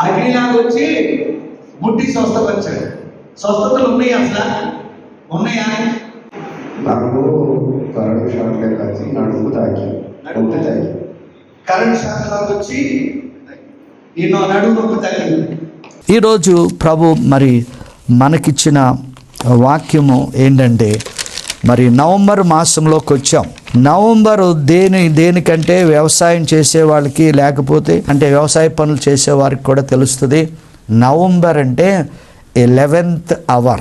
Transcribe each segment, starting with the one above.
అగ్నిలాగా వచ్చి ముట్టి స్వస్థపరిచాడు. స్వస్థతలు ఉన్నాయి అసలు? ఉన్నాయా? నాకు కరెంట్ షాక్ వచ్చి నడుము తాకి నొప్పి తాకి. కరెంట్ వచ్చి నిన్ను నడుము నొప్పి తగ్గింది. ఈరోజు ప్రభు మరి మనకిచ్చిన వాక్యము ఏంటంటే మరి నవంబర్ మాసంలోకి వచ్చాం నవంబర్ దేని దేనికంటే వ్యవసాయం చేసే వాళ్ళకి లేకపోతే అంటే వ్యవసాయ పనులు చేసే వారికి కూడా తెలుస్తుంది. నవంబర్ అంటే ఎలెవెన్త్ అవర్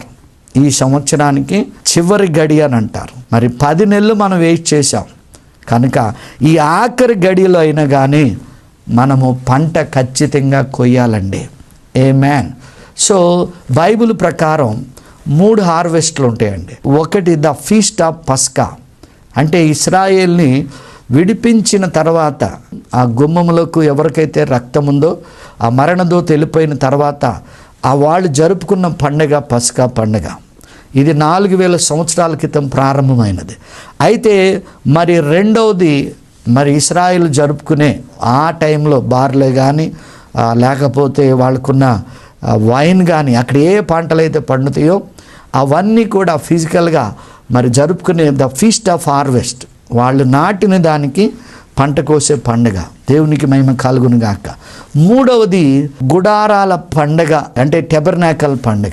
ఈ సంవత్సరానికి చివరి గడి అని అంటారు. మరి పది నెలలు మనం వెయిట్ చేసాం కనుక ఈ ఆఖరి గడిలో అయినా కానీ మనము పంట ఖచ్చితంగా కొయ్యాలండి. ఏ మ్యాన్ సో బైబిల్ ప్రకారం మూడు హార్వెస్ట్లు ఉంటాయండి. ఒకటి ద ఫీస్ట్ ఆఫ్ పస్కా. అంటే ఇస్రాయేల్ని విడిపించిన తర్వాత ఆ గుమ్మములకు ఎవరికైతే రక్తం ఉందో ఆ మరణదోత వెళ్ళిపోయిన తర్వాత ఆ వాళ్ళు జరుపుకున్న పండగ పసుకా పండగ. ఇది నాలుగు వేల సంవత్సరాల క్రితం ప్రారంభమైనది. అయితే మరి రెండవది మరి ఇస్రాయిల్ జరుపుకునే ఆ టైంలో బార్లే కానీ లేకపోతే వాళ్ళకున్న వైన్ కానీ అక్కడ ఏ పంటలు అయితే పండుతాయో అవన్నీ కూడా ఫిజికల్గా మరి జరుపుకునే ద ఫీస్ట్ ఆఫ్ హార్వెస్ట్. వాళ్ళు నాటిన దానికి పంట కోసే పండగ. దేవునికి మహిమ కలుగును గాక. మూడవది గుడారాల పండగ అంటే టెబర్నాకల్ పండగ.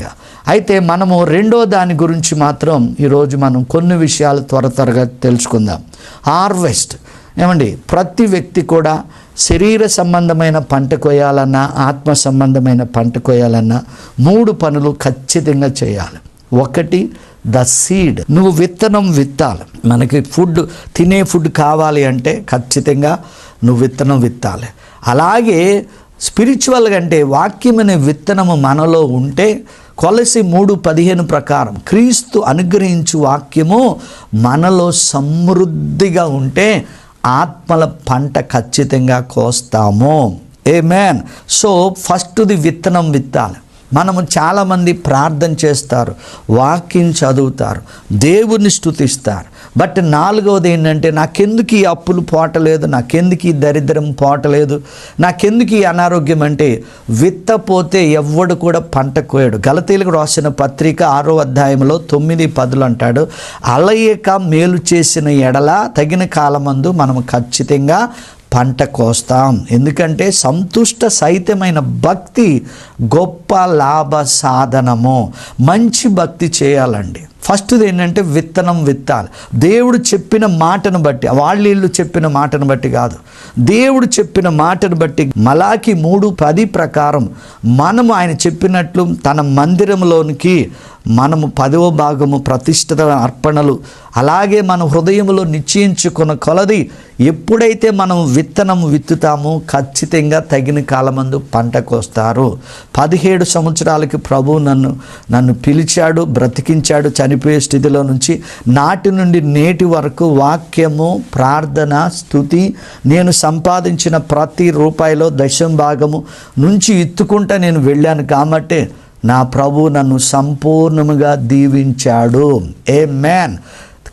అయితే మనము రెండో దాని గురించి మాత్రం ఈరోజు మనం కొన్ని విషయాలు త్వర త్వరగా తెలుసుకుందాం. హార్వెస్ట్. ఏమండి? ప్రతి వ్యక్తి కూడా శరీర సంబంధమైన పంట కోయాలన్నా ఆత్మ సంబంధమైన పంట కోయాలన్నా మూడు పనులు ఖచ్చితంగా చేయాలి. ఒకటి ద సీడ్ నువ్వు విత్తనం విత్తాలి. మనకి ఫుడ్ తినే ఫుడ్ కావాలి అంటే ఖచ్చితంగా నువ్వు విత్తనం విత్తాలి. అలాగే స్పిరిచువల్గా అంటే వాక్యం అనే విత్తనము మనలో ఉంటే కొలసి మూడు పదిహేను ప్రకారం క్రీస్తు అనుగ్రహించు వాక్యము మనలో సమృద్ధిగా ఉంటే ఆత్మల పంట ఖచ్చితంగా కోస్తాము. ఏ మ్యాన్ సో ఫస్ట్ది విత్తనం విత్తాలి. మనము చాలామంది ప్రార్థన చేస్తారు వాక్యం చదువుతారు దేవుని స్థుతిస్తారు. బట్ నాలుగవది ఏంటంటే నాకెందుకు ఈ అప్పులు పోటలేదు నాకెందుకు ఈ దరిద్రం పోటలేదు నాకెందుకు ఈ అనారోగ్యం అంటే విత్తపోతే ఎవ్వడు కూడా పంట కోయడు. గలతీలకు రాసిన పత్రిక ఆరో అధ్యాయంలో తొమ్మిది పదులు అంటాడు అలయక మేలు చేసిన ఎడల తగిన కాలమందు మనము ఖచ్చితంగా పంట కోస్తాం. ఎందుకంటే సంతుష్ట సహితమైన భక్తి గొప్ప లాభ సాధనము. మంచి భక్తి చేయాలండి. ఫస్ట్ది ఏంటంటే విత్తనం విత్తాలి. దేవుడు చెప్పిన మాటను బట్టి వాళ్ళు చెప్పిన మాటను బట్టి కాదు. దేవుడు చెప్పిన మాటను బట్టి మలాకి మూడు పది ప్రకారం మనము ఆయన చెప్పినట్లు తన మందిరంలోనికి మనము పదవ భాగము ప్రతిష్ఠిత అర్పణలు అలాగే మన హృదయంలో నిశ్చయించుకున్న కొలది ఎప్పుడైతే మనం విత్తనం విత్తుతామో ఖచ్చితంగా తగిన కాలమందు పంట కోస్తారు. పదిహేడు సంవత్సరాలకి ప్రభు నన్ను నన్ను పిలిచాడు బ్రతికించాడు చనిపోయే స్థితిలో నుంచి నాటి నుండి నేటి వరకు వాక్యము ప్రార్థన స్థుతి నేను సంపాదించిన ప్రతి రూపాయిలో దశం భాగము నుంచి ఎత్తుకుంటా నేను వెళ్ళాను కాబట్టి నా ప్రభు నన్ను సంపూర్ణముగా దీవించాడు. ఏ మ్యాన్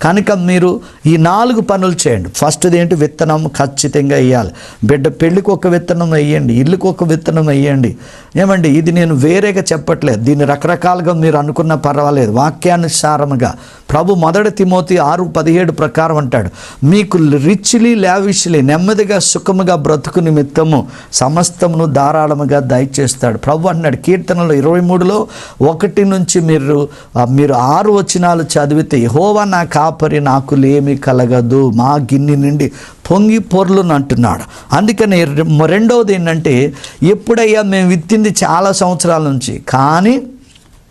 కనుక మీరు ఈ నాలుగు పనులు చేయండి. ఫస్ట్ది ఏంటి? విత్తనం ఖచ్చితంగా వేయాలి. బిడ్డ పెళ్ళికి ఒక విత్తనం వేయండి ఇల్లుకి ఒక విత్తనం వేయండి. ఏమండి ఇది నేను వేరేగా చెప్పట్లేదు. దీన్ని రకరకాలుగా మీరు అనుకున్న పర్వాలేదు. వాక్యానుసారముగా ప్రభు మొదటి తిమోతి ఆరు పదిహేడు ప్రకారం అంటాడు మీకు రిచ్లీ లావిష్లీ నెమ్మదిగా సుఖముగా బ్రతుకు నిమిత్తము సమస్తమును ధారాళముగా దయచేస్తాడు. ప్రభు అన్నాడు కీర్తనలో ఇరవై మూడులో ఒకటి నుంచి మీరు మీరు ఆరు వచనాలు చదివితే హోవా నా కాపరి నాకు లేమి కలగదు. మా గిన్నె నుండి పొంగి పొర్లును అంటున్నాడు. అందుకని రె- రెండవది ఏంటంటే ఎప్పుడయ్యా మేము విత్తింది చాలా సంవత్సరాల నుంచి కానీ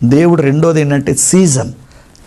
దేవుడు రెండోది ఏంటంటే సీజన్.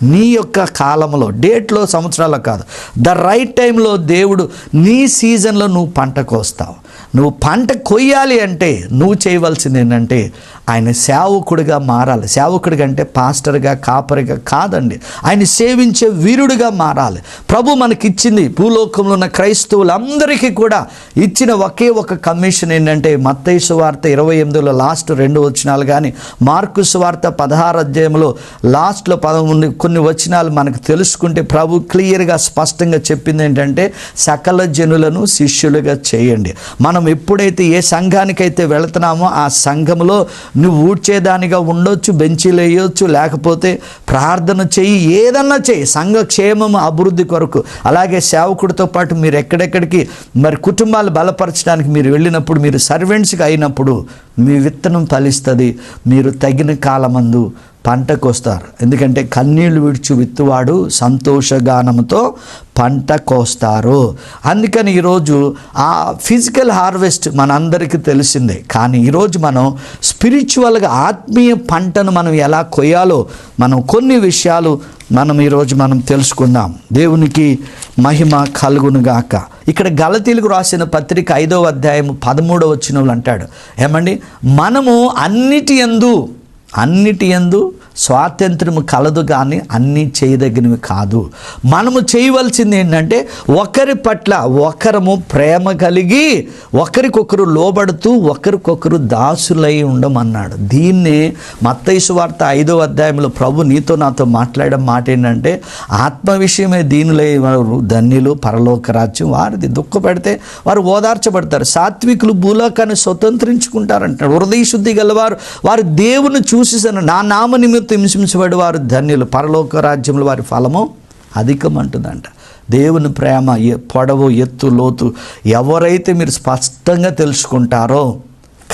నీ యొక్క కాలంలో డేట్లో సంవత్సరాల్లో కాదు. ద రైట్ టైంలో దేవుడు నీ సీజన్లో నువ్వు పంట కోస్తావు. నువ్వు పంట కొయ్యాలి అంటే నువ్వు చేయవలసింది ఏంటంటే ఆయన సేవకుడిగా మారాలి. సేవకుడిగా అంటే పాస్టర్గా కాపరిగా కాదండి. ఆయన సేవించే వీరుడిగా మారాలి. ప్రభు మనకిచ్చింది. భూలోకంలో ఉన్న క్రైస్తవులందరికీ కూడా ఇచ్చిన ఒకే ఒక కమిషన్ ఏంటంటే మత్తైసు వార్త ఇరవై ఎనిమిదిలో లాస్ట్ రెండు వచనాలు కానీ మార్కు వార్త పదహారు అధ్యాయంలో లాస్ట్లో పదమూడు కొన్ని వచనాలు మనకు తెలుసుకుంటే ప్రభు క్లియర్గా స్పష్టంగా చెప్పింది ఏంటంటే సకల జనులను శిష్యులుగా చేయండి. మనం ఎప్పుడైతే ఏ సంఘానికైతే వెళుతున్నామో ఆ సంఘంలో నువ్వు ఊడ్చేదానిగా ఉండొచ్చు బెంచీలు వేయొచ్చు లేకపోతే ప్రార్థన చెయ్యి ఏదన్నా చెయ్యి సంఘ క్షేమం అభివృద్ధి కొరకు. అలాగే సేవకుడితో పాటు మీరు ఎక్కడెక్కడికి మరి కుటుంబాలు బలపరచడానికి మీరు వెళ్ళినప్పుడు మీరు సర్వెంట్స్గా అయినప్పుడు మీ విత్తనం ఫలిస్తుంది మీరు తగిన కాలమందు పంటకు వస్తారు ఎందుకంటే కన్నీళ్ళు విడిచి విత్తువాడు సంతోషగానంతో పంట కోస్తారు అందుకని ఈరోజు ఆ ఫిజికల్ హార్వెస్ట్ మనందరికీ తెలిసిందే. కానీ ఈరోజు మనం స్పిరిచువల్గా ఆత్మీయ పంటను మనం ఎలా కొయ్యాలో మనం కొన్ని విషయాలు మనం ఈరోజు మనం తెలుసుకుందాం. దేవునికి మహిమ కలుగునుగాక ఇక్కడ గలతీలకు రాసిన పత్రిక ఐదవ అధ్యాయం పదమూడవ వచ్చినవులు అంటాడు. ఏమండి? మనము అన్నిటి యందు అన్నిటి ఎందు స్వాతంత్రము కలదు కానీ అన్నీ చేయదగినవి కాదు. మనము చేయవలసింది ఏంటంటే ఒకరి పట్ల ఒకరము ప్రేమ కలిగి ఒకరికొకరు లోబడుతూ ఒకరికొకరు దాసులై ఉండమన్నాడు. దీన్ని మత్తైసు వార్త ఐదో అధ్యాయంలో ప్రభు నీతో నాతో మాట్లాడడం మాట ఏంటంటే ఆత్మ విషయమే దీనిలై వారు ధన్యులు పరలోక రాజ్యం వారిది. దుఃఖపెడితే వారు ఓదార్చబడతారు. సాత్వికులు భూలోకాన్ని స్వతంత్రించుకుంటారంటారు హృదయ శుద్ధి గలవారు వారు దేవుని చూసి నా నామ నిమిత్తం హింసించబడి వారు ధన్యులు. పరలోక రాజ్యంలో వారి ఫలము అధికమంటుందంట. దేవుని ప్రేమ పొడవు ఎత్తు లోతు ఎవరైతే మీరు స్పష్టంగా తెలుసుకుంటారో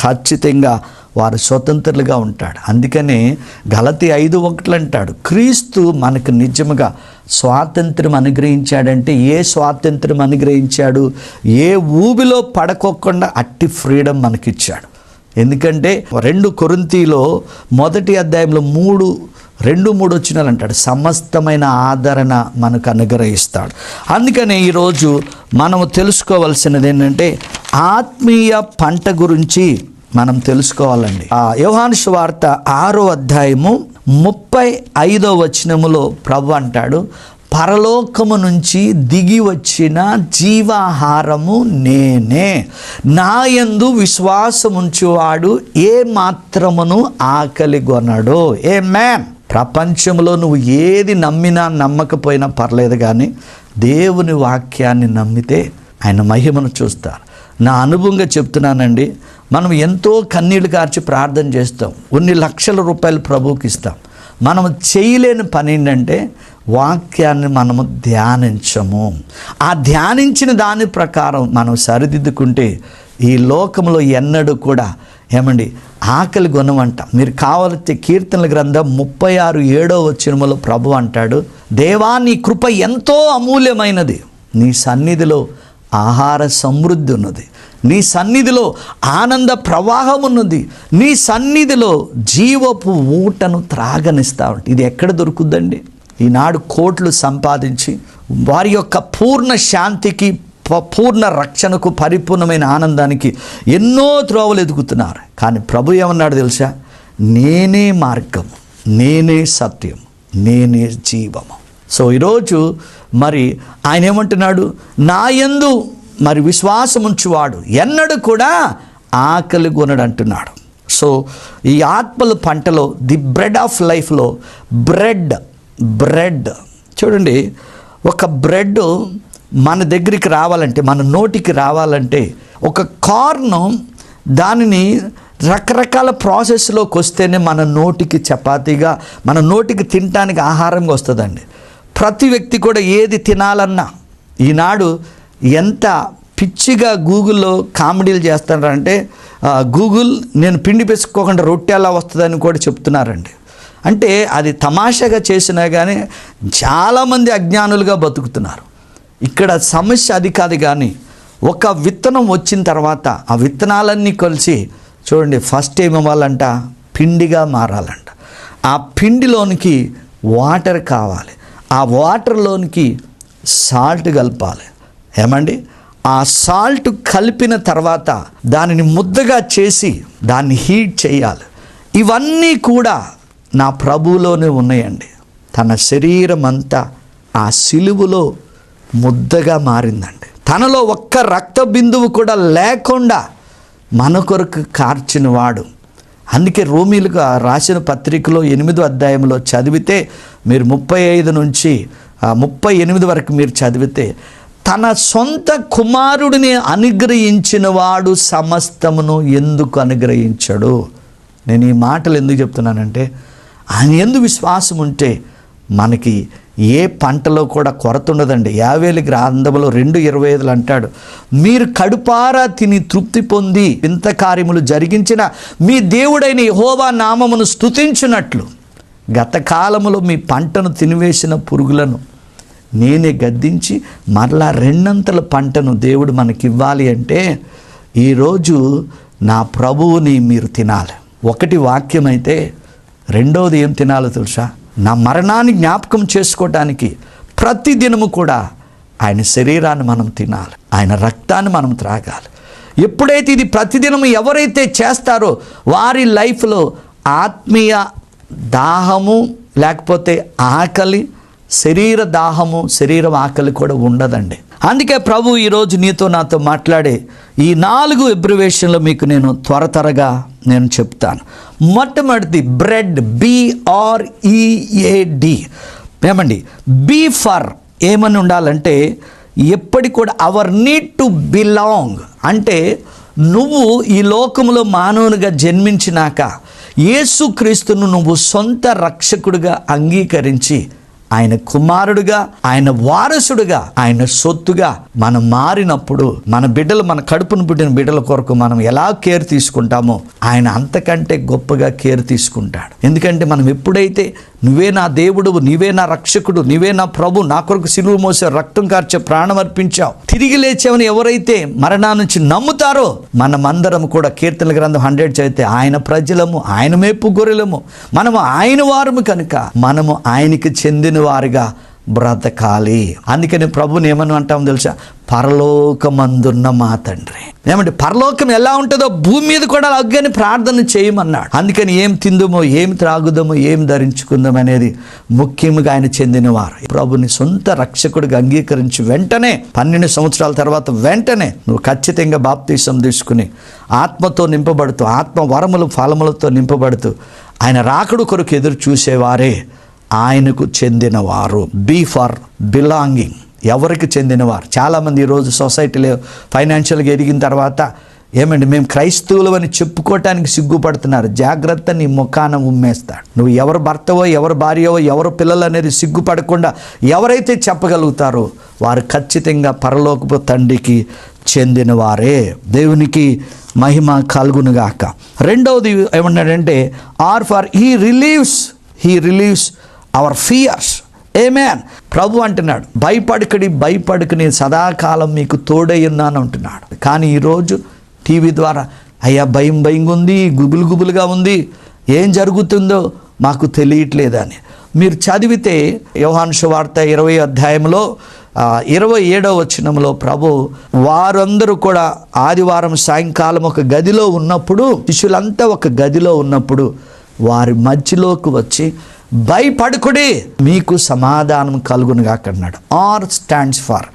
ఖచ్చితంగా వారు స్వతంత్రులుగా ఉంటాడు. అందుకనే గలతి ఐదు ఒకట్లు అంటాడు. క్రీస్తు మనకు నిజముగా స్వాతంత్రం అనుగ్రహించాడంటే ఏ స్వాతంత్రం అనుగ్రహించాడు? ఏ ఊబిలో పడకోకుండా అట్టి ఫ్రీడమ్ మనకిచ్చాడు. ఎందుకంటే రెండు కొరింతీలో మొదటి అధ్యాయంలో మూడు రెండు మూడు వచ్చినాలు అంటాడు సమస్తమైన ఆదరణ మనకు అనుగ్రహిస్తాడు. అందుకనే ఈరోజు మనము తెలుసుకోవాల్సినది ఏంటంటే ఆత్మీయ పంట గురించి మనం తెలుసుకోవాలండి. ఆ యోహాను వార్త ఆరో అధ్యాయము ముప్పై ఐదో వచనములో ప్రభు అంటాడు పరలోకము నుంచి దిగి వచ్చిన జీవాహారము నేనే. నాయందు విశ్వాసముంచువాడు ఏ మాత్రమును ఆకలిగొనడు ఏ మ్యాన్ ప్రపంచంలో నువ్వు ఏది నమ్మినా నమ్మకపోయినా పర్లేదు కానీ దేవుని వాక్యాన్ని నమ్మితే ఆయన మహిమను చూస్తారు. నా అనుభవంగా చెప్తున్నానండి మనం ఎంతో కన్నీళ్ళు కార్చి ప్రార్థన చేస్తాం. కొన్ని లక్షల రూపాయలు ప్రభువుకి ఇస్తాం. మనం చేయలేని పని ఏంటంటే వాక్యాన్ని మనము ధ్యానించము. ఆ ధ్యానించిన దాని ప్రకారం మనం సరిదిద్దుకుంటే ఈ లోకంలో ఎన్నడూ కూడా ఏమండి ఆకలి గుణమంట మీరు కావాలంటే కీర్తనల గ్రంథం ముప్పై ఆరు ఏడో వచ్చినములో ప్రభు అంటాడు దేవా నీ కృప ఎంతో అమూల్యమైనది. నీ సన్నిధిలో ఆహార సమృద్ధి ఉన్నది. నీ సన్నిధిలో ఆనంద ప్రవాహం ఉన్నది. నీ సన్నిధిలో జీవపు ఊటను త్రాగనిస్తా ఉంటుంది ఇది ఎక్కడ దొరుకుద్దండి? ఈనాడు కోట్లు సంపాదించి వారి యొక్క పూర్ణ శాంతికి ప- పూర్ణ రక్షణకు పరిపూర్ణమైన ఆనందానికి ఎన్నో త్రోవలు ఎదుగుతున్నారు. కానీ ప్రభు ఏమన్నాడు తెలుసా? నేనే మార్గం నేనే సత్యం నేనే జీవము. సో ఈరోజు మరి ఆయన ఏమంటున్నాడు? నా యందు మరి విశ్వాసం ఉంచువాడు ఎన్నడూ కూడా ఆకలి కొనడు అంటున్నాడు సో ఈ ఆత్మల పంటలో ది బ్రెడ్ ఆఫ్ లైఫ్లో బ్రెడ్ బ్రెడ్. చూడండి ఒక బ్రెడ్ మన దగ్గరికి రావాలంటే మన నోటికి రావాలంటే ఒక కార్ను దానిని రకరకాల ప్రాసెస్లోకి వస్తేనే మన నోటికి చపాతీగా మన నోటికి తినటానికి ఆహారంగా వస్తుందండి. ప్రతి వ్యక్తి కూడా ఏది తినాలన్నా ఈనాడు ఎంత పిచ్చిగా గూగుల్లో కామెడీలు చేస్తున్నారంటే గూగుల్ నేను పిండి పెసుకోకుండా రొట్టె ఎలా వస్తుందని కూడా చెప్తున్నారండి. అంటే అది తమాషగా చేసినా కానీ చాలామంది అజ్ఞానులుగా బతుకుతున్నారు. ఇక్కడ సమస్య అది కాదు కానీ ఒక విత్తనం వచ్చిన తర్వాత ఆ విత్తనాలన్నీ కలిసి చూడండి ఫస్ట్ ఏం ఇవ్వాలంట? పిండిగా మారాలంట. ఆ పిండిలోనికి వాటర్ కావాలి. ఆ వాటర్లోనికి సాల్ట్ కలపాలి. ఏమండి? ఆ సాల్ట్ కలిపిన తర్వాత దానిని ముద్దగా చేసి దాన్ని హీట్ చేయాలి. ఇవన్నీ కూడా నా ప్రభువులోనే ఉన్నాయండి. తన శరీరం అంతా ఆ సిలువులో ముద్దగా మారిందండి. తనలో ఒక్క రక్త బిందువు కూడా లేకుండా మన కొరకు కార్చిన వాడు అందుకే రోమిలకు రాసిన పత్రికలో ఎనిమిదో అధ్యాయంలో చదివితే మీరు ముప్పై ఐదు నుంచి ముప్పై ఎనిమిది వరకు మీరు చదివితే తన సొంత కుమారుడిని అనుగ్రహించిన వాడు సమస్తమును ఎందుకు అనుగ్రహించడు? నేను ఈ మాటలు ఎందుకు చెప్తున్నానంటే ఆయన ఎందు విశ్వాసం ఉంటే మనకి ఏ పంటలో కూడా కొరత ఉండదండి. యావేలి గ్రంథంలో రెండు ఇరవై ఐదులు అంటాడు మీరు కడుపారా తిని తృప్తి పొంది ఇంత కార్యములు జరిగించిన మీ దేవుడైన హోవా నామమును స్తుతించినట్లు. గత కాలములో మీ పంటను తినివేసిన పురుగులను నేనే గద్దించి మరలా రెండంతల పంటను దేవుడు మనకివ్వాలి అంటే ఈరోజు నా ప్రభువుని మీరు తినాలి. ఒకటి వాక్యం అయితే రెండోది ఏం తినాలో తెలుసా? నా మరణాన్ని జ్ఞాపకం చేసుకోవటానికి ప్రతిదినము కూడా ఆయన శరీరాన్ని మనం తినాలి. ఆయన రక్తాన్ని మనం త్రాగాలి. ఎప్పుడైతే ఇది ప్రతిదినం ఎవరైతే చేస్తారో వారి లైఫ్లో ఆత్మీయ దాహము లేకపోతే ఆకలి శరీర దాహము శరీరం ఆకలి కూడా ఉండదండి. అందుకే ప్రభు ఈరోజు నీతో నాతో మాట్లాడే ఈ నాలుగు ఎబ్రివేషన్లు మీకు నేను త్వర త్వరగా నేను చెప్తాను. మొట్టమొదటిది బ్రెడ్ బిఆర్ఈఏడి ఏమండి? బీ ఫర్ ఏమని ఉండాలంటే ఎప్పటి కూడా అవర్ నీడ్ టు బిలాంగ్ అంటే నువ్వు ఈ లోకంలో మానవునిగా జన్మించినాక యేసుక్రీస్తును నువ్వు సొంత రక్షకుడిగా అంగీకరించి ఆయన కుమారుడుగా ఆయన వారసుడుగా ఆయన సొత్తుగా మనం మారినప్పుడు మన బిడ్డలు మన కడుపును పుట్టిన బిడ్డల కొరకు మనం ఎలా కేర్ తీసుకుంటామో ఆయన అంతకంటే గొప్పగా కేర్ తీసుకుంటాడు. ఎందుకంటే మనం ఎప్పుడైతే నువ్వే నా దేవుడు నీవే నా రక్షకుడు నీవే నా ప్రభు నా కొరకు సిలువు మోసే రక్తం కార్చే ప్రాణం అర్పించావు. తిరిగి లేచావని ఎవరైతే మరణా నుంచి నమ్ముతారో మనమందరం కూడా కీర్తన గ్రంథం హండ్రెడ్ చదివితే ఆయన ప్రజలము ఆయన మేపు గొర్రెలము. మనము ఆయన వారము కనుక మనము ఆయనకి చెందిన వారిగా బ్రతకాలి అందుకని ప్రభుని ఏమని అంటాం తెలుసా? పరలోకమందున్న మా తండ్రి. ఏమంటే పరలోకం ఎలా ఉంటుందో భూమి మీద కూడా అగ్గని ప్రార్థన చేయమన్నాడు. అందుకని ఏం తిందుమో ఏం త్రాగుదామో ఏం ధరించుకుందాం అనేది ముఖ్యంగా ఆయన చెందినవారు. ప్రభుని సొంత రక్షకుడిగా అంగీకరించి వెంటనే పన్నెండు సంవత్సరాల తర్వాత వెంటనే నువ్వు ఖచ్చితంగా బాప్తీసం తీసుకుని ఆత్మతో నింపబడుతూ ఆత్మ వరములు ఫలములతో నింపబడుతూ ఆయన రాకడు కొరకు ఎదురు చూసేవారే. ఆయనకు చెందినవారు. బీ ఫర్ బిలాంగింగ్ ఎవరికి చెందినవారు? చాలామంది ఈరోజు సొసైటీలో ఫైనాన్షియల్గా ఎదిగిన తర్వాత ఏమండి మేము క్రైస్తవులమని చెప్పుకోవటానికి సిగ్గుపడుతున్నారు. జాగ్రత్త నీ ముఖాన ఉమ్మేస్తాడు. నువ్వు ఎవరు భర్తవో ఎవరు భార్యవో ఎవరు పిల్లలు అనేది సిగ్గుపడకుండా ఎవరైతే చెప్పగలుగుతారో వారు ఖచ్చితంగా పరలోకపు తండ్రికి చెందినవారే. దేవునికి మహిమ కలుగునుగాక. రెండవది ఏమన్నాడంటే R for he relieves he relieves our fears amen ప్రభు అంటున్నాడు భయపడకడి భయపడక నేను సదాకాలం మీకు తోడయ్యున్నాను అంటున్నాడు. కానీ ఈరోజు టీవీ ద్వారా అయ్యా భయం భయంగా ఉంది గుబులు గుబులుగా ఉంది ఏం జరుగుతుందో మాకు తెలియట్లేదని. మీరు చదివితే యోహాను వార్త ఇరవై అధ్యాయంలో ఇరవై ఏడవ వచనంలో ప్రభు వారందరూ కూడా ఆదివారం సాయంకాలం ఒక గదిలో ఉన్నప్పుడు శిష్యులంతా ఒక గదిలో ఉన్నప్పుడు వారి మధ్యలోకి వచ్చి భయపడుకుడి మీకు సమాధానం కలుగునుగాక అన్నాడు R stands for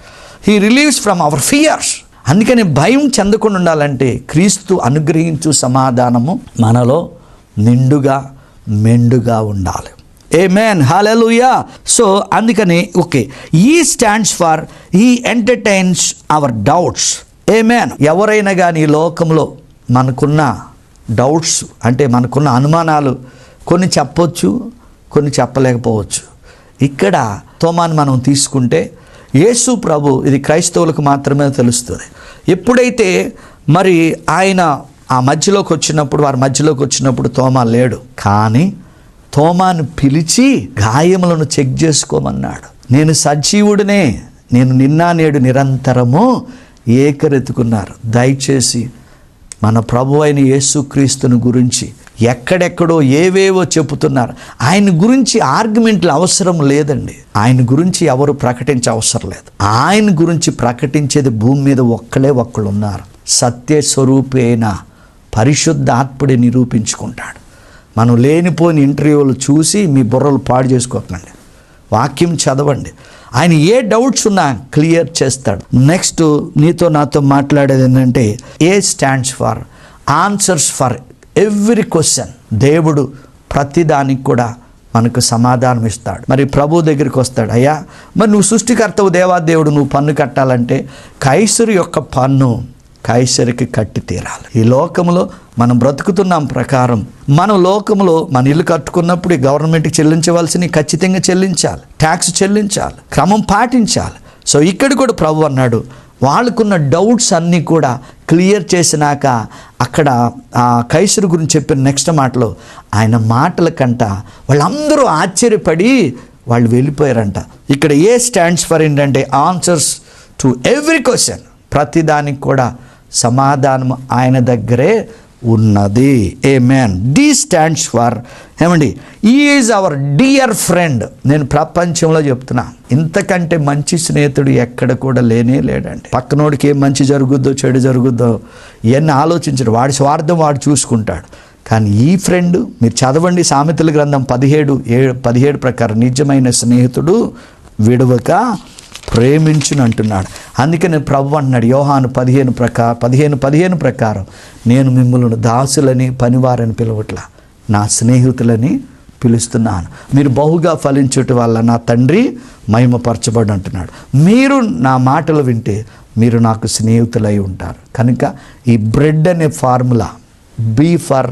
he relieves from our fears అందుకని భయం చెందకుండా ఉండాలంటే క్రీస్తు అనుగ్రహించు సమాధానము మనలో నిండుగా మెండుగా ఉండాలి. ఏ మ్యాన్ హాలూయా సో అందుకని okay E stands for he entertains our doubts amen ఎవరైనా కానీ ఈ లోకంలో మనకున్న డౌట్స్ అంటే మనకున్న అనుమానాలు కొన్ని చెప్పొచ్చు కొన్ని చెప్పలేకపోవచ్చు. ఇక్కడ తోమాను మనం తీసుకుంటే యేసు ప్రభు ఇది క్రైస్తవులకు మాత్రమే తెలుస్తుంది. ఎప్పుడైతే మరి ఆయన ఆ మధ్యలోకి వచ్చినప్పుడు వారి మధ్యలోకి వచ్చినప్పుడు తోమా లేడు కానీ తోమాను పిలిచి గాయములను చెక్ చేసుకోమన్నాడు. నేను సజీవుడినే నేను నిన్న నేడు నిరంతరము ఏకరెత్తుకున్నారు. దయచేసి మన ప్రభు అయిన యేసుక్రీస్తుని గురించి ఎక్కడెక్కడో ఏవేవో చెబుతున్నారు. ఆయన గురించి ఆర్గ్యుమెంట్లు అవసరం లేదండి. ఆయన గురించి ఎవరు ప్రకటించే అవసరం లేదు. ఆయన గురించి ప్రకటించేది భూమి మీద ఒక్కలే ఒక్కళ్ళు ఉన్నారు సత్య స్వరూపి పరిశుద్ధ ఆత్ముడి నిరూపించుకుంటాడు. మనం లేనిపోయిన ఇంటర్వ్యూలు చూసి మీ బుర్రలు పాడు చేసుకోకండి. వాక్యం చదవండి. ఆయన ఏ డౌట్స్ ఉన్నా క్లియర్ చేస్తాడు. నెక్స్ట్ నీతో నాతో మాట్లాడేది ఏంటంటే A stands for? Answers for every question దేవుడు ప్రతిదానికి కూడా మనకు సమాధానం ఇస్తాడు. మరి ప్రభు దగ్గరికి వస్తాడు అయ్యా మరి నువ్వు సృష్టికర్తవు దేవాదేవుడు నువ్వు పన్ను కట్టాలంటే కైసరు యొక్క పన్ను కైసరికి కట్టి తీరాలి. ఈ లోకంలో మనం బ్రతుకుతున్నాం ప్రకారం మన లోకంలో మన ఇల్లు కట్టుకున్నప్పుడు ఈ గవర్నమెంట్కి చెల్లించవలసినవి ఖచ్చితంగా చెల్లించాలి. ట్యాక్స్ చెల్లించాలి. క్రమం పాటించాలి. సో ఇక్కడ కూడా ప్రభు అన్నాడు వాళ్ళకున్న డౌట్స్ అన్నీ కూడా క్లియర్ చేసినాక అక్కడ ఆ కైసరు గురించి చెప్పిన నెక్స్ట్ మాటలో ఆయన మాటల కంట వాళ్ళందరూ ఆశ్చర్యపడి వాళ్ళు వెళ్ళిపోయారంట. ఇక్కడ ఏ స్టాండ్స్ ఫర్ ఏంటంటే ఆన్సర్స్ టు ఎవ్రీ క్వశ్చన్ ప్రతిదానికి కూడా సమాధానం ఆయన దగ్గరే ఉన్నది. Amen D stands for ఏమండి ఈజ్ అవర్ డియర్ ఫ్రెండ్ నేను ప్రపంచంలో చెప్తున్నా ఇంతకంటే మంచి స్నేహితుడు ఎక్కడ కూడా లేనే లేడండి. పక్కనోడికి ఏం మంచి జరుగుద్దో చెడు జరుగుద్దో ఇవన్నీ ఆలోచించడు వాడి స్వార్థం వాడు చూసుకుంటాడు. కానీ ఈ ఫ్రెండ్ మీరు చదవండి సామెతల గ్రంథం పదిహేడు ఏ పదిహేడు ప్రకారం నిజమైన స్నేహితుడు విడవక ప్రేమించును అంటున్నాడు. అందుకని ప్రభు అంటున్నాడు యోహాను పదిహేను ప్రకారం పదిహేను పదిహేను ప్రకారం నేను మిమ్మల్ని దాసులని పనివారని పిలవట్లా నా స్నేహితులని పిలుస్తున్నాను. మీరు బహుగా ఫలించుట వల్ల నా తండ్రి మహిమపరచబడి అంటున్నాడు. మీరు నా మాటలు వింటే మీరు నాకు స్నేహితులై ఉంటారు. కనుక ఈ బ్రెడ్ అనే ఫార్ములా బీ ఫర్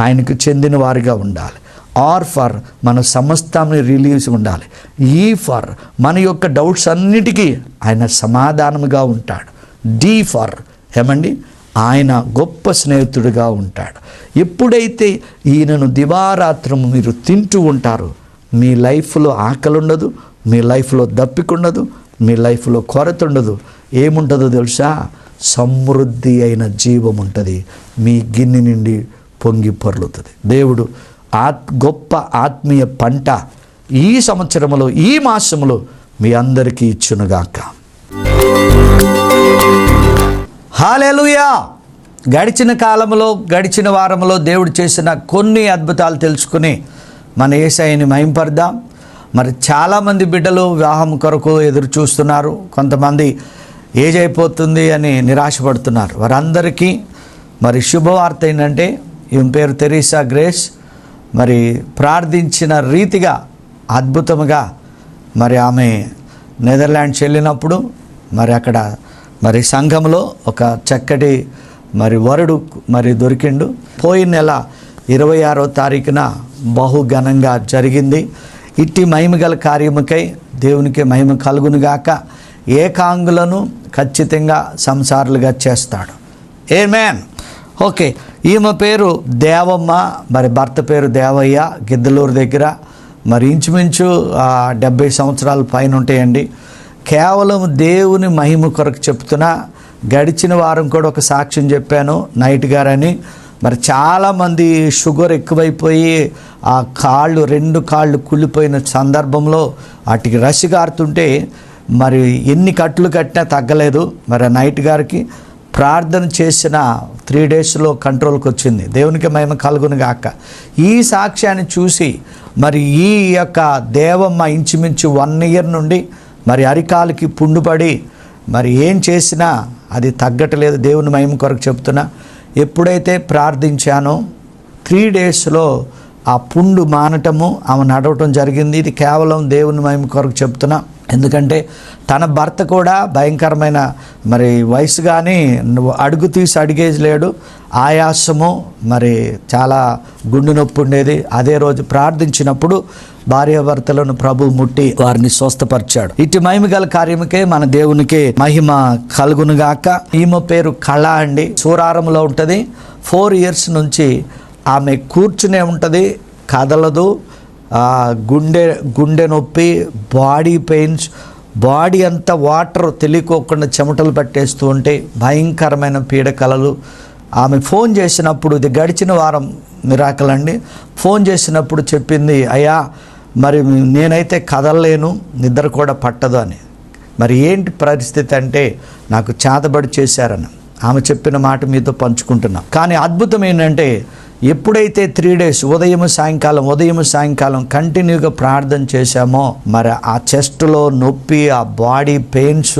ఆయనకు చెందిన వారిగా ఉండాలి. ఆర్ ఫర్ మన సమస్తాన్ని రిలీవ్స్ ఉండాలి. E ఈ ఫర్ మన యొక్క డౌట్స్ అన్నిటికీ ఆయన సమాధానముగా ఉంటాడు. డి ఫర్ ఏమండి? ఆయన గొప్ప స్నేహితుడిగా ఉంటాడు. ఎప్పుడైతే ఈయనను దివారాత్రము మీరు తింటూ ఉంటారు మీ లైఫ్లో ఆకలి ఉండదు మీ లైఫ్లో దప్పికుండదు మీ లైఫ్లో కొరత ఉండదు ఏముంటుందో తెలుసా? సమృద్ధి అయిన జీవం ఉంటుంది మీ గిన్నె నుండి పొంగి పొర్లుతుంది. దేవుడు ఆత్ గొప్ప ఆత్మీయ పంట ఈ సంవత్సరంలో ఈ మాసంలో మీ అందరికీ ఇచ్చునుగాక. హాలేలుయా! గడిచిన కాలంలో గడిచిన వారంలో దేవుడు చేసిన కొన్ని అద్భుతాలు తెలుసుకుని మన ఏసఐని మహింపర్దాం మరి చాలామంది బిడ్డలు వివాహం కొరకు ఎదురు చూస్తున్నారు. కొంతమంది ఏజ్ అయిపోతుంది అని నిరాశపడుతున్నారు. వారందరికీ మరి శుభవార్త ఏంటంటే ఈమె పేరు తెరీసా గ్రేస్. మరి ప్రార్థించిన రీతిగా అద్భుతముగా మరి ఆమె నెదర్లాండ్స్ వెళ్ళినప్పుడు మరి అక్కడ మరి సంఘంలో ఒక చక్కటి మరి వరుడు మరి దొరికిండు. పోయిన నెల ఇరవై ఆరో తారీఖున బహు ఘనంగా జరిగింది. ఇట్టి మహిమగల కార్యముకై దేవునికి మహిమ కలుగునుగాక ఏకాంగులను ఖచ్చితంగా సంసారులుగా చేస్తాడు. ఏ మ్యాన్ ఓకే ఈమె పేరు దేవమ్మ మరి భర్త పేరు దేవయ్య గిద్దలూరు దగ్గర. మరి ఇంచుమించు డెబ్బై సంవత్సరాల పైన ఉంటాయండి. కేవలం దేవుని మహిమ కొరకు చెప్తున్నా గడిచిన వారం కూడా ఒక సాక్ష్యం చెప్పాను నైట్ గారని. మరి చాలామంది షుగర్ ఎక్కువైపోయి ఆ కాళ్ళు రెండు కాళ్ళు కుళ్ళిపోయిన సందర్భంలో వాటికి రష్ కారుతుంటే మరి ఎన్ని కట్లు కట్టినా తగ్గలేదు. మరి ఆ నైట్ గారికి ప్రార్థన చేసిన త్రీ డేస్లో కంట్రోల్కి వచ్చింది. దేవునికి మహిమ కలుగును గాక. ఈ సాక్ష్యాన్ని చూసి మరి ఈ యొక్క దేవమ్మ ఇంచుమించు వన్ ఇయర్ నుండి మరి అరికాలకి పుండుపడి మరి ఏం చేసినా అది తగ్గట్లేదు. దేవుని మహిమ కొరకు చెప్తున్నా. ఎప్పుడైతే ప్రార్థించానో త్రీ డేస్లో ఆ పుండు మానటము ఆమె నడవటం జరిగింది. ఇది కేవలం దేవుని మహిమ కొరకు చెప్తున్నా. ఎందుకంటే తన భర్త కూడా భయంకరమైన మరి వయసు కానీ అడుగు తీసి అడిగేది లేడు. ఆయాసము మరి చాలా గుండె నొప్పి ఉండేది. అదే రోజు ప్రార్థించినప్పుడు భార్యాభర్తలను ప్రభు ముట్టి వారిని స్వస్థపరిచాడు. ఇటు మహిమ గల కార్యముకే మన దేవునికి మహిమ కలుగునుగాక. ఈమె పేరు కళ అండి. సూరారంలో ఉంటుంది. ఫోర్ ఇయర్స్ నుంచి ఆమె కూర్చునే ఉంటుంది. కదలదు. గుండె గుండె నొప్పి బాడీ పెయిన్స్ బాడీ అంతా వాటర్ తెలియకోకుండా చెమటలు పట్టేస్తూ ఉంటే భయంకరమైన పీడకలలు. ఆమె ఫోన్ చేసినప్పుడు ఇది గడిచిన వారం మిరాకలండి ఫోన్ చేసినప్పుడు చెప్పింది అయ్యా మరి నేనైతే కదలలేను నిద్ర కూడా పట్టదు అని. మరి ఏంటి పరిస్థితి అంటే నాకు చేతబడి చేశారని. ఆమె చెప్పిన మాట మీతో పంచుకుంటున్నాం. కానీ అద్భుతం ఏంటంటే ఎప్పుడైతే త్రీ డేస్ ఉదయం సాయంకాలం ఉదయం సాయంకాలం కంటిన్యూగా ప్రార్థన చేశామో మరి ఆ చెస్ట్లో నొప్పి ఆ బాడీ పెయిన్స్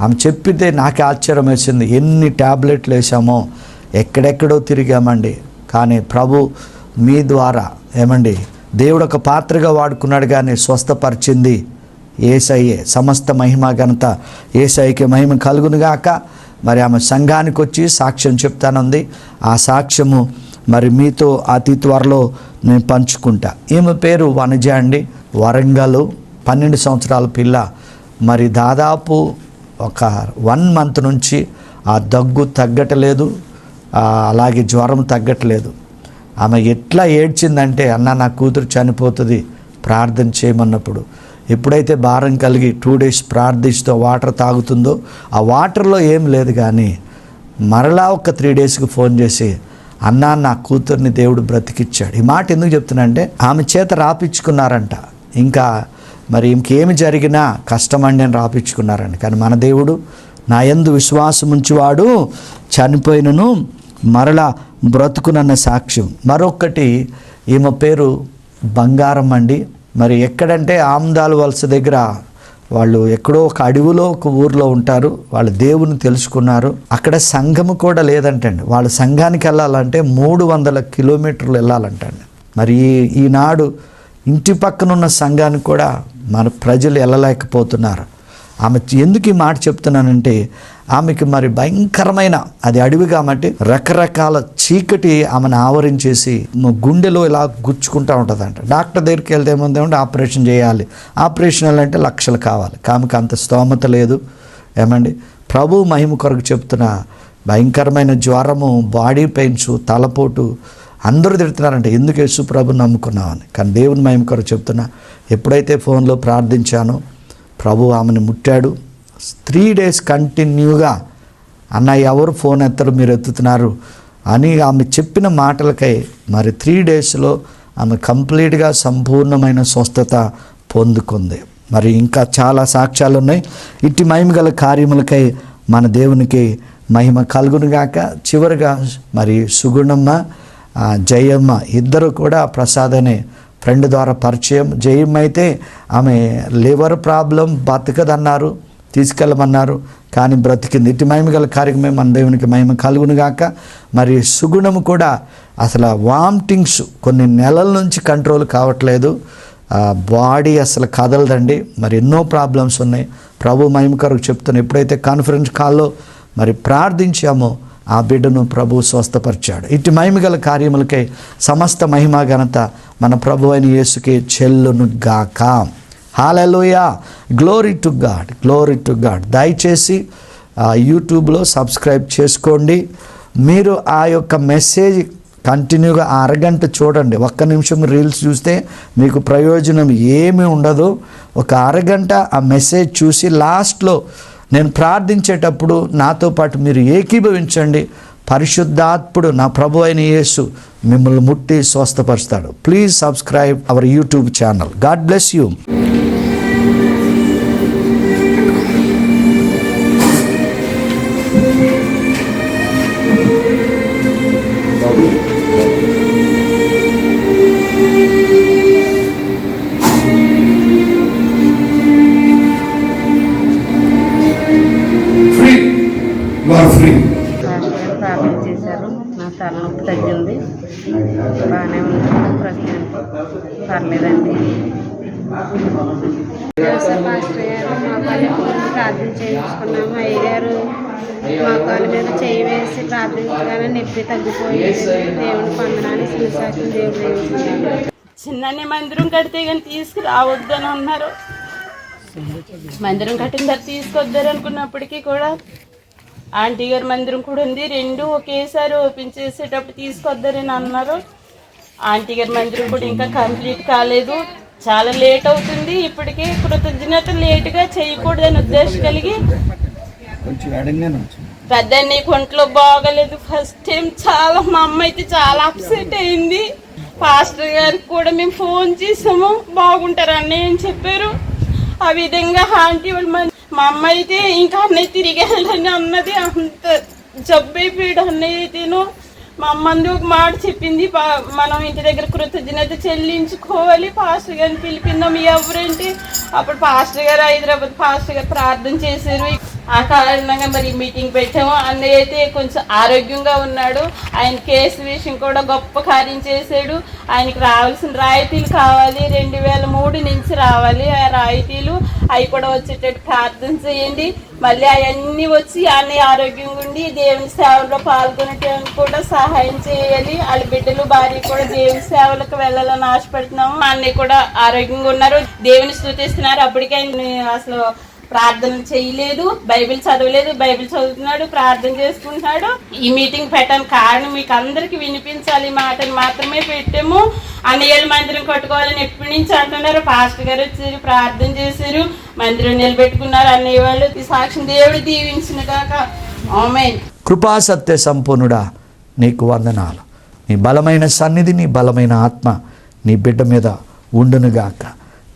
ఆమె చెప్పితే నాకే ఆశ్చర్యం వేసింది. ఎన్ని ట్యాబ్లెట్లు వేసామో ఎక్కడెక్కడో తిరిగామండి. కానీ ప్రభు మీ ద్వారా ఏమండి దేవుడు ఒక పాత్రగా వాడుకున్నాడు కానీ స్వస్థపరిచింది ఏసయ్యే. సమస్త మహిమ ఘనత ఏసైకి మహిమ కలుగునుగాక. మరి ఆమె సంఘానికి వచ్చి సాక్ష్యం చెప్తానుంది. ఆ సాక్ష్యము మరి మీతో అతి త్వరలో నేను పంచుకుంటా. ఈమె పేరు వనజ అండి. వరంగల్ పన్నెండు సంవత్సరాల పిల్ల. మరి దాదాపు ఒక వన్ మంత్ నుంచి ఆ దగ్గు తగ్గట్లేదు. అలాగే జ్వరం తగ్గట్లేదు. ఆమె ఎట్లా ఏడ్చిందంటే అన్న నా కూతురు చనిపోతుంది ప్రార్థన చేయమన్నప్పుడు. ఎప్పుడైతే భారం కలిగి టూ డేస్ ప్రార్థిస్తూ వాటర్ తాగుతుందో ఆ వాటర్లో ఏం లేదు కానీ మరలా ఒక త్రీ డేస్కి ఫోన్ చేసి అన్నా నా కూతుర్ని దేవుడు బ్రతికిచ్చాడు. ఈ మాట ఎందుకు చెప్తున్నా అంటే ఆమె చేత రాపించుకున్నారంట ఇంకా మరి ఇంకేమి జరిగినా కష్టమండి అని రాపించుకున్నారండి కానీ మన దేవుడు నా ఎందు విశ్వాసం ఉంచివాడు చనిపోయినను మరలా బ్రతుకునన్న సాక్ష్యం. మరొకటి ఈమె పేరు బంగారం అండి. మరి ఎక్కడంటే ఆమ్దాలు వలస దగ్గర వాళ్ళు ఎక్కడో ఒక అడవిలో ఒక ఊర్లో ఉంటారు. వాళ్ళు దేవుని తెలుసుకున్నారు. అక్కడ సంఘము కూడా లేదంటండి. వాళ్ళ సంఘానికి వెళ్ళాలంటే మూడు వందల కిలోమీటర్లు వెళ్ళాలంటండి. మరి ఈ- ఈనాడు ఇంటి పక్కన ఉన్న సంఘానికి కూడా మన ప్రజలు వెళ్ళలేకపోతున్నారు. ఆమె ఎందుకు ఈ మాట చెప్తున్నానంటే ఆమెకి మరి భయంకరమైన అది అడవి కాబట్టి రకరకాల చీకటి ఆమెను ఆవరించేసి గుండెలో ఇలా గుచ్చుకుంటూ ఉంటుందంట. డాక్టర్ దగ్గరికి వెళ్తే ఏముందంటే ఆపరేషన్ చేయాలి. ఆపరేషన్ అంటే లక్షలు కావాలి. కామెకి అంత స్తోమత లేదు. ఏమండి? ప్రభు మహిమ కొరకు చెప్తున్న భయంకరమైన జ్వరము బాడీ పెయిన్స్ తలపోటు అందరూ తిడుతున్నారంటే. ఎందుకు యేసు ప్రభు నమ్ముకున్నామని కానీ దేవుని మహిమ కొరకు చెప్తున్నా ఎప్పుడైతే ఫోన్లో ప్రార్థించానో ప్రభు ఆమెను ముట్టాడు. త్రీ డేస్ కంటిన్యూగా అన్న ఎవరు ఫోన్ ఎత్తరు మీరు ఎత్తుతున్నారు? అని ఆమె చెప్పిన మాటలకై మరి త్రీ డేస్లో ఆమె కంప్లీట్గా సంపూర్ణమైన స్వస్థత పొందుకుంది. మరి ఇంకా చాలా సాక్ష్యాలు ఉన్నాయి. ఇట్టి మహిమ గల కార్యములకై మన దేవునికి మహిమ కలుగునుగాక చివరిగా మరి సుగుణమ్మ జయమ్మ ఇద్దరు కూడా ప్రసాద్ అనే ఫ్రెండ్ ద్వారా పరిచయం జయమైతే అయితే ఆమె లివర్ ప్రాబ్లం బతకదన్నారు తీసుకెళ్ళమన్నారు. కానీ బ్రతికింది ఇటు మహిమ గల కార్యక్రమే మన దేవునికి మహిమ కలుగునుగాక మరి సుగుణము కూడా అసలు వామిటింగ్స్ కొన్ని నెలల నుంచి కంట్రోల్ కావట్లేదు. బాడీ అసలు కదలదండి. మరి ఎన్నో ప్రాబ్లమ్స్ ఉన్నాయి. ప్రభు మహిమ కొరకు చెప్తున్నా ఎప్పుడైతే కాన్ఫరెన్స్ కాల్లో మరి ప్రార్థించామో ఆ బిడ్డను ప్రభు స్వస్థపరిచాడు. ఇటు మహిమగల కార్యములకై సమస్త మహిమ ఘనత మన ప్రభు అయిన యేసుకే చెల్లును గాక హాలలోయ glory to God glory to God దయచేసి ఆ, యూట్యూబ్లో సబ్స్క్రైబ్ చేసుకోండి. మీరు ఆ యొక్క మెసేజ్ కంటిన్యూగా అరగంట చూడండి. ఒక్క నిమిషం రీల్స్ చూస్తే మీకు ప్రయోజనం ఏమీ ఉండదు. ఒక అరగంట ఆ మెసేజ్ చూసి లాస్ట్లో నేను ప్రార్థించేటప్పుడు నాతో పాటు మీరు ఏకీభవించండి. పరిశుద్ధాత్ముడు నా ప్రభు అయిన యేసు మిమ్మల్ని ముట్టి స్వస్థపరుస్తాడు. Please subscribe our YouTube channel God bless you free or free ప్రార్థన చేశారు. నా తలనొప్పి తగ్గింది. బాగానే ఉంది. ప్రస్తుతం పర్లేదండి. జోసఫ్ మాస్టర్ గారు మా పల్లె ప్రార్థన చేయించుకున్నాము. అయ్యగారు మా కాళ్ళ మీద చేయి వేసి ప్రార్థించగానే నొప్పి తగ్గిపోయేది. దేవుని పొందనాన్ని శ్రీశాఖం దేవుడు చిన్న మందిరం కడితే కానీ తీసుకురావద్దని అన్నారు. మందిరం కట్టిన తర్వాత తీసుకొద్దారు అనుకున్నప్పటికీ కూడా ఆంటీ గారి మందిరం కూడా ఉంది. రెండు ఒకేసారి ఓపెన్ చేసేటప్పుడు తీసుకొద్దారని అన్నారు. ఆంటీ గారి మందిరం కూడా ఇంకా కంప్లీట్ కాలేదు. చాలా లేట్ అవుతుంది. ఇప్పటికీ కృతజ్ఞత లేటుగా చేయకూడదని ఉద్దేశం కలిగి పెద్ద నీకు ఒంట్లో బాగలేదు. ఫస్ట్ టైం చాలా మా అమ్మ అయితే చాలా అప్సెట్ అయింది. పాస్టర్ గారికి కూడా మేము ఫోన్ చేసాము. బాగుంటారు అన్నయ్య? అని చెప్పారు. ఆ విధంగా ఆంటీ వాళ్ళు మా అమ్మ అయితే ఇంకా అన్నయ్య తిరిగి వెళ్ళని అన్నది అంత జబ్బు అయిపోయాడు అన్నయ్య అయితేను. మా అమ్మంది ఒక మాట చెప్పింది మనం ఇంటి దగ్గర కృతజ్ఞత చెల్లించుకోవాలి పాస్టర్ గారిని పిలిపిందాం ఎవరంటే? అప్పుడు పాస్టర్ గారు హైదరాబాద్ పాస్టర్ గారు ప్రార్థన చేశారు. ఆ కారణంగా మరి మీటింగ్ పెట్టాము. అన్నయ్య అయితే కొంచెం ఆరోగ్యంగా ఉన్నాడు. ఆయన కేసు విషయం కూడా గొప్ప కార్యం చేశాడు. ఆయనకి రావాల్సిన రాయితీలు కావాలి. రెండు వేల మూడు నుంచి రావాలి ఆ రాయితీలు. అవి కూడా వచ్చేటట్టు ప్రార్థన చేయండి. మళ్ళీ అవన్నీ వచ్చి అన్నయ్య ఆరోగ్యంగా ఉండి దేవుని సేవలో పాల్గొనటానికి కూడా సహాయం చేయాలి. వాళ్ళ బిడ్డలు భార్య కూడా దేవుని సేవలకు వెళ్ళాలని ఆశపడుతున్నాము. మా అన్నయ్య కూడా ఆరోగ్యంగా ఉన్నారు. దేవుని స్థుతిస్తున్నారు. అప్పటికే అసలు ప్రార్థన చేయలేదు బైబిల్ చదవలేదు బైబిల్ చదువుతున్నాడు ప్రార్థన చేసుకుంటున్నాడు. ఈ మీటింగ్ పెట్టాను కారణం మీకు అందరికి వినిపించాలి. ఈ మాటని మాత్రమే పెట్టాము. అన్నయ్యలు మందిరం కట్టుకోవాలని ఎప్పటి నుంచి అంటున్నారు పాస్టర్ గారు వచ్చారు ప్రార్థన చేశారు మందిరం నిలబెట్టుకున్నారు అన్నయ్య వాళ్ళు ఈ సాక్ష్యం దేవుడు దీవించిన కాక కృపా సత్య సంపూర్ణుడా నీకు వందనాలు. నీ బలమైన సన్నిధి నీ బలమైన ఆత్మ నీ బిడ్డ మీద ఉండునుగాక.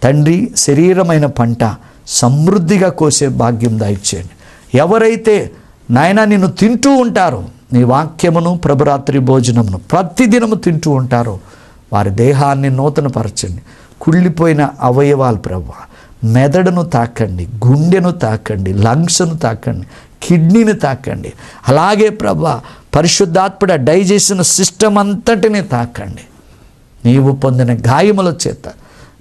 తండ్రి శరీరమైన పంట సమృద్ధిగా కోసే భాగ్యం దాయిచ్చేయండి. ఎవరైతే నాయన నిన్ను తింటూ ఉంటారో నీ వాక్యమును ప్రభురాత్రి భోజనమును ప్రతిదినము తింటూ ఉంటారో వారి దేహాన్ని నూతనపరచండి. కుళ్ళిపోయిన అవయవాలు ప్రభు మెదడును తాకండి గుండెను తాకండి లంగ్స్ను తాకండి కిడ్నీని తాకండి. అలాగే ప్రభా పరిశుద్ధాత్మడ డైజెషన్ సిస్టమ్ అంతటిని తాకండి. నీవు పొందిన గాయముల చేత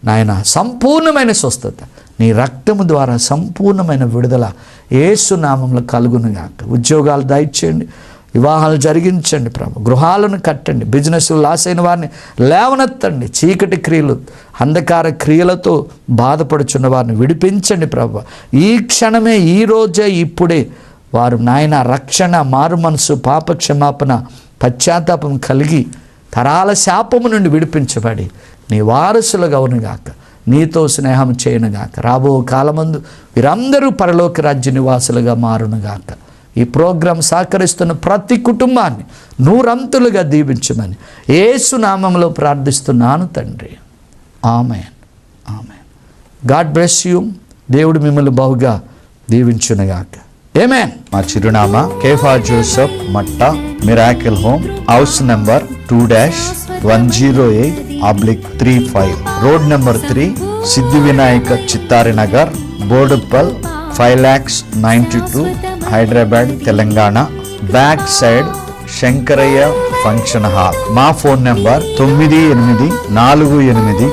నాయన సంపూర్ణమైన స్వస్థత నీ రక్తము ద్వారా సంపూర్ణమైన విడుదల ఏసు నామంలో కలుగునుగాక. ఉద్యోగాలు దయచేయండి వివాహాలు జరిగించండి ప్రభు. గృహాలను కట్టండి బిజినెస్ లాస్ అయిన వారిని లేవనెత్తండి. చీకటి క్రియలు అంధకార క్రియలతో బాధపడుచున్న వారిని విడిపించండి ప్రభు. ఈ క్షణమే ఈ రోజే ఇప్పుడే వారు నాయన రక్షణ మారు మనసు పాప క్షమాపణ పశ్చాత్తాపం కలిగి తరాల శాపము నుండి విడిపించబడి నీ వారసులుగా అవునుగాక నీతో స్నేహం చేయనుగాక. రాబో కాలమందు వీరందరూ పరలోక రాజ్య నివాసులుగా మారునుగాక. ఈ ప్రోగ్రాం సహకరిస్తున్న ప్రతి కుటుంబాన్ని నూరంతులుగా దీవించమని ఏసు నామంలో ప్రార్థిస్తున్నాను తండ్రి. Amen. Amen. God bless you. దేవుడు మిమ్మల్ని బహుగా దీవించునుగాక. ఏమే మా చిరునామా Kefa Joseph Matta miracle home house number two dash one zero eight oblique three five road number three Siddhi Vinayaka Chittari Nagar Boduppal five lakhs ninety two Hyderabad Telangana. Back side Shankaraiah function hall. మా phone number తొమ్మిది ఎనిమిది నాలుగు ఎనిమిది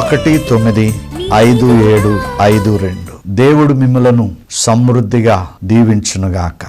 ఒకటి తొమ్మిది. ఐదు ఏడు ఐదు రెండు. దేవుడు మిమ్మలను సమృద్ధిగా దీవించునుగాక.